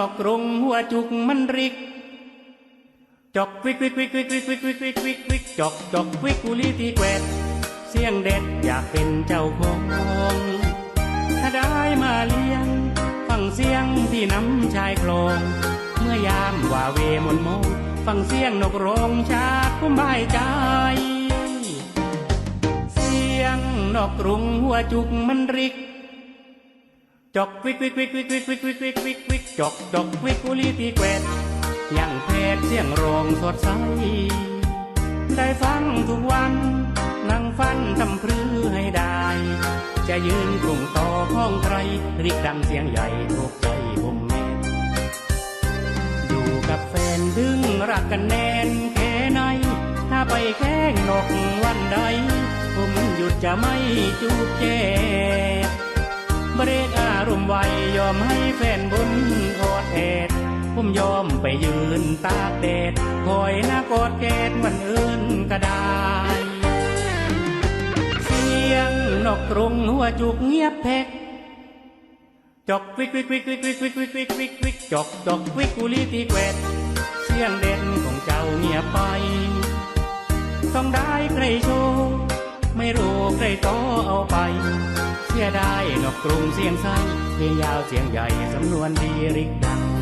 นอกกรงหัวจุกมันริก จอกวิกวิกวิกวิกวิกวิกวิกวิกวิกวิกจอกจอกวิกกุลีตีแกวดเสียงเด็ดอยากเป็นเจ้าของถ้าได้มาเลี้ยง ฟังเสียงที่น้ำชายคลอง เมื่อยามว่าเวมนโมงฟังเสียงนกร้องชาติผมบใจเสียงนกกรุงหัวจุกมันริก จอกวิกวิกวิกวิกวิกวิกวิกวิกวิกวิกจอกจอกวิกกุลีตีแกวดยังเพศเสียงร้องสดใส ได้ฟังทุกวัน นั่งฟันทำพรือให้ได้ จะยืนกรุงต่อห้องใครริกดังเสียงใหญ่ถูกใจผมแม่อยู่กับแฟนดึงรักกันแน่นแค่ไหน ถ้าไปแข่งนกวันใด ผมหยุดจะไม่จูบแจ มให้แฟนบนกอดแอด ผมยอมไปยืนตากแดด คอยหน้ากอดแกดวันอื่นก็ได้ เสียงนกกรงหัวจุกเงียบแพกจอกวิกวิกวิกวิกวิกวิกวิกวิกวิกวิกจอกจอกวิกกุลีตีแกวดเสียงเด่นของเจ้าเงียบไป ต้องได้ใครโชว์ ไม่รู้ใครต่อเอาไป เสียได้นกกรุงเสียงใสเรียงยาวเสียงใหญ่สำนวนดีริกดัง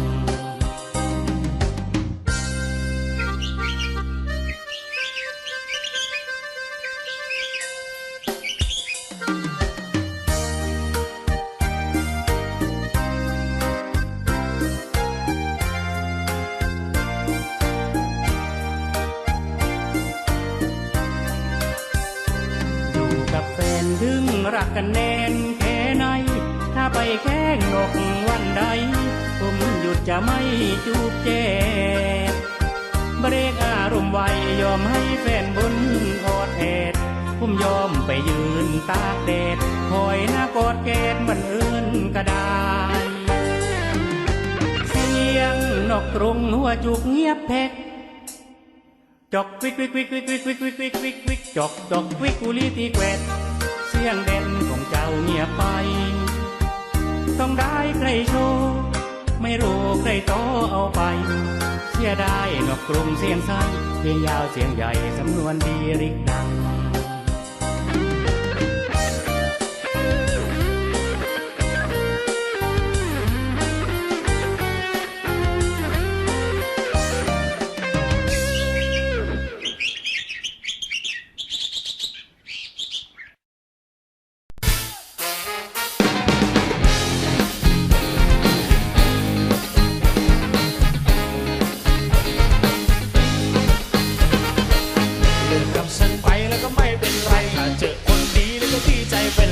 กกันแน่นแค่ไหน ถ้าไปแข่งนกวันใด ผมหยุดจะไม่จูบแจเบรกอารมณ์ไวยอมให้แฟนบนกอดแอดผมยอมไปยืนตากแดดคอยหน้ากอดแกดมันอื่นก็ได้เสียงนกกรงหัวจุกเงียบแพกจอกวิกวิกวิกวิกวิกวิกวิกวิกวิกจอกจอกวิกกุลีตีแกวด สียงเด่นของเจ้าเงียบไป ต้องได้ใครโชว์ไม่รู้ใครต่อเอาไป เสียได้นกกรุงเสียงใสเพลงยาวเสียงใหญ่สำนวนดีริกดัง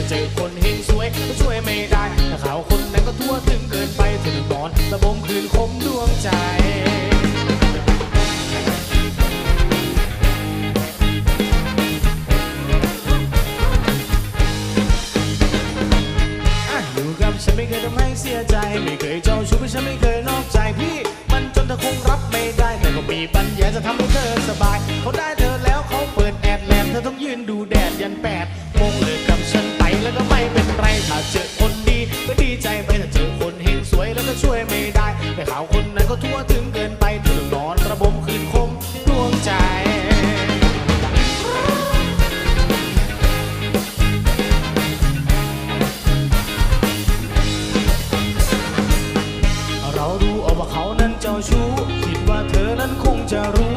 เจอคนเฮงสวยก็ช่วยไม่ได้ถ้าเขาคนนั้นก็ทั่วถึงเกินไปถึงนอนระบมคืนคมดวงใจอะอยู่กับฉันไม่เคยทำให้เสียใจ ไม่เคยเจ้าชู้ฉันไม่เคยนอกใจพี่ มันจนเธอคงรับไม่ได้ แต่ก็มีปัญญาจะทำให้เธอสบาย เขาได้เธอแล้วเขาเปิดแอดแลนเธอต้องยืนดู แต่ข่าวคนนั้นก็ทั่วถึงเกินไปเธอนอนระบมคืนคมดวงใจเราดูเอาว่าเขานั้นเจ้าชู้คิดว่าเธอนั้นคงจะรู้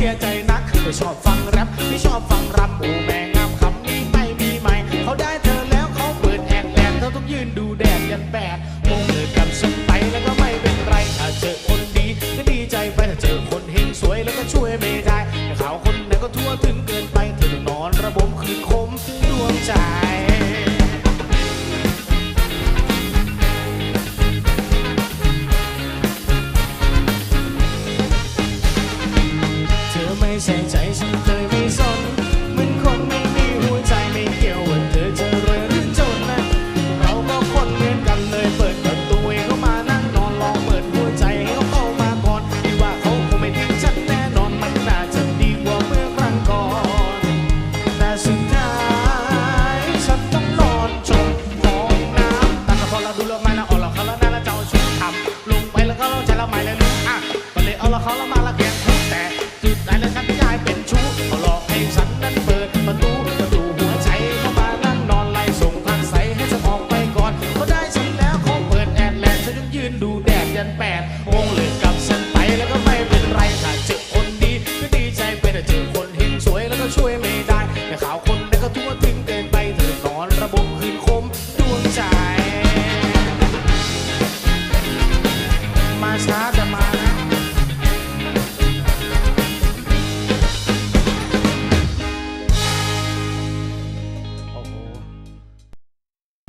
เสียใจนักไม่ชอบฟังแรปไม่ชอบฟัง sense